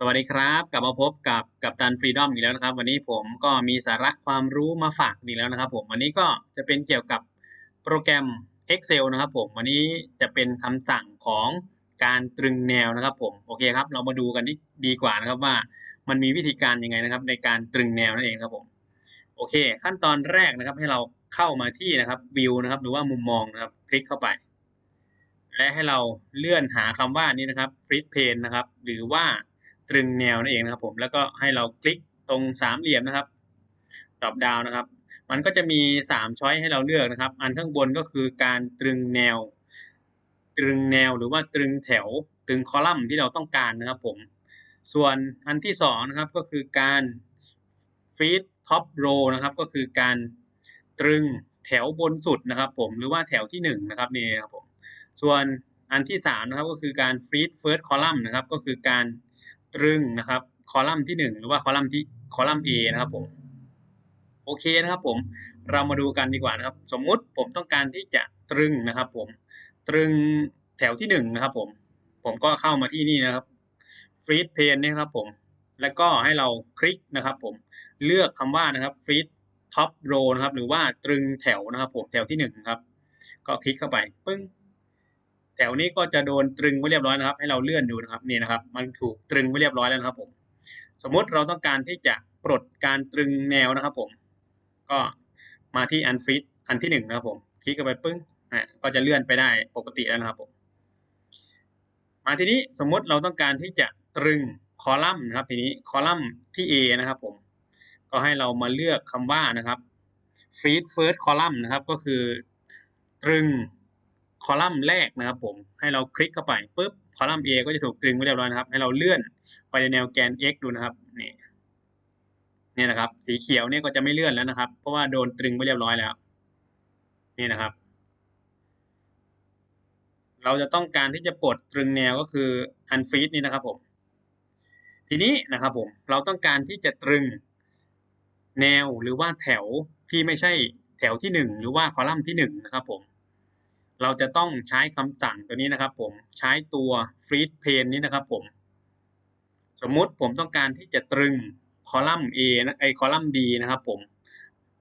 สวัสดีครับ กลับมาพบกับกัปตันฟรีดอมอีกแล้วนะครับ วันนี้ผมก็มีสาระความรู้มาฝากอีกแล้วนะครับ ผมวันนี้ก็จะเป็นเกี่ยวกับโปรแกรม Excel นะครับ ผมวันนี้จะเป็นคำสั่งของการตรึงแนวนะครับ ผมโอเคครับ เรามาดูกันดีกว่านะครับว่ามันมีวิธีการยังไงนะครับ ในการตรึงแนวนั่นเองครับผมโอเค ขั้นตอนแรกนะครับ ให้เราเข้ามาที่นะครับวิวนะครับหรือว่ามุมมองนะครับ คลิกเข้าไป และให้เราเลื่อนหาคำว่านี้นะครับฟรีดเพนนะครับ หรือว่า ตรึงแนวนั่นเองนะครับผมแล้วก็ให้เราคลิกตรงสามเหลี่ยมนะครับดรอปดาวนะครับ มันก็จะมีสามช้อยให้เราเลือกนะครับ อันข้างบนก็คือการตรึงแนว ตรึงแนวหรือว่าตรึงแถว ตรึงคอลัมน์ที่เราต้องการนะครับผม ส่วนอันที่สองนะครับก็คือการฟีดท็อปโรนะครับก็คือการตรึงแถวบนสุดนะครับผมหรือว่าแถวที่หนึ่งนะครับนี่ครับผมส่วนอันที่สามนะครับก็คือการฟีดเฟิร์สคอลัมน์นะครับก็คือการ ตรึงนะครับ คอลัมน์ที่ 1 หรือว่าคอลัมน์ที่คอลัมน์ A นะครับผมโอเคนะครับผมเรามาดูกันดีกว่านะครับ สมมุติผมต้องการที่จะตรึงนะครับผมตรึงแถวที่1นนะครับผมผมก็เข้ามาที่นี่นะครับฟรีดเพนนี่ครับผมแล้วก็ให้เราคลิกนะครับผมเลือกคำว่านะครับฟรีดท็อปโรนะครับหรือว่าตรึงแถวนะครับผมแถวที่1ครับก็คลิกเข้าไปปึ้ง แถวนี้ก็จะโดนตรึงไว้เรียบร้อยนะครับ ให้เราเลื่อนดูนะครับนี่นะครับ มันถูกตรึงไว้เรียบร้อยแล้วนะครับผม สมมุติเราต้องการที่จะปลดการตรึงแนวนะครับ ผม ก็มาที่อันฟิตอันที่หนึ่งนะครับ ผมคลิกเข้าไปปึ้งอะก็จะเลื่อนไปได้ปกติแล้วนะครับผมมาทีนี้สมมุติเราต้องการที่จะตรึงคอลัมน์นะครับ ทีนี้คอลัมน์ที่ A นะครับ ผม ก็ให้เรามาเลือกคำว่านะครับ feed first column นะครับ ก็คือตรึง อลัมน์แรกนะครับผมให้เราคลิกเข้าไปปุ๊บคอลัมน์ A ก็จะถูกตรึงไว้เรียบร้อยนะครับ ให้เราเลื่อนไปในแนวแกน x ดูนะครับนี่นี่นะครับ สีเขียวเนี่ยก็จะไม่เลื่อนแล้วนะครับ เพราะว่าโดนตรึงไว้เรียบร้อยแล้ว นี่นะครับ เราจะต้องการที่จะปลดตรึงแนวก็คือ unfreeze นี่นะครับผมทีนี้นะครับผมเราต้องการที่จะตรึงแนวหรือว่าแถวที่ไม่ใช่แถวที่หนึ่งหรือว่าคอลัมน์ที่หนึ่งนะครับผม เราจะต้องใช้คำสั่งตัวนี้นะครับ ผมใช้ตัว freeze pane นี้นะครับ ผม สมมุติผมต้องการที่จะตรึงคอลัมน์ A นะไอคอลัมน์ D นะครับ ผม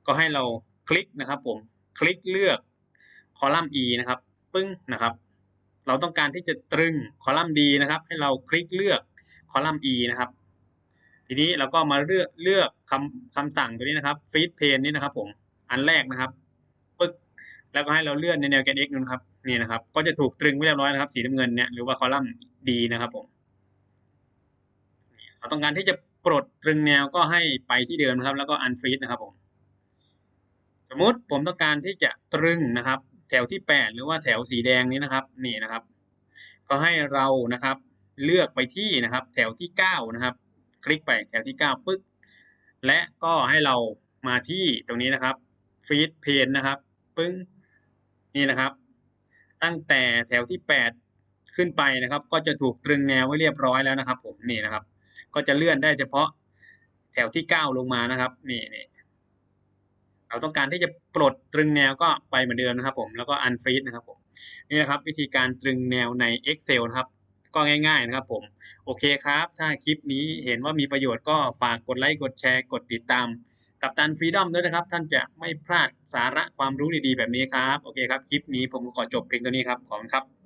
ก็ให้เราคลิกนะครับ ผมคลิกเลือกคอลัมน์ E นะครับ ปึ้งนะครับ เราต้องการที่จะตรึงคอลัมน์ D นะครับ ให้เราคลิกเลือกคอลัมน์ E นะครับ ทีนี้เราก็มาเลือกเลือกคำคำสั่งตัวนี้นะครับ freeze pane นี้นะครับ ผม อันแรกนะครับ แล้วก็ให้เราเลื่อนในแนวแกน x นะครับนี่นะครับ ก็จะถูกตรึงไว้เรียบร้อยนะครับ สีน้ำเงินเนี่ยหรือว่าคอลัมน์ D นะครับผมเราต้องการที่จะปลดตรึงแนวก็ให้ไปที่เดิมนะครับ แล้วก็อันฟรีดนะครับผมสมมติผมต้องการที่จะตรึงนะครับ แถวที่ 8 หรือว่าแถวสีแดงนี้นะครับ นี่นะครับ ก็ให้เรานะครับ เลือกไปที่นะครับ แถวที่9นะครับ คลิกไปแถวที่9ปึ๊กและก็ให้เรามาที่ตรงนี้นะครับฟีดเพนนะครับ ปึ้ง นี่นะครับ ตั้งแต่แถวที่แปดขึ้นไปนะครับ ก็จะถูกตรึงแนวไว้เรียบร้อยแล้วนะครับ ผมนี่นะครับ ก็จะเลื่อนได้เฉพาะแถวที่เก้าลงมานะครับ นี่นี่เราต้องการที่จะปลดตรึงแนวก็ไปเหมือนเดิมนะครับ ผมแล้วก็อันฟรีดนะครับผมนี่นะครับ วิธีการตรึงแนวใน Excel นะครับก็ง่ายๆนะครับผมโอเคครับ ถ้าคลิปนี้เห็นว่ามีประโยชน์ก็ฝากกดไลค์กดแชร์กดติดตาม กับตันฟรีดอมด้วยนะครับ ท่านจะไม่พลาดสาระความรู้ดีๆแบบนี้ครับ โอเคครับ คลิปนี้ผมขอจบเพียงตัวนี้ครับ ขอบคุณครับ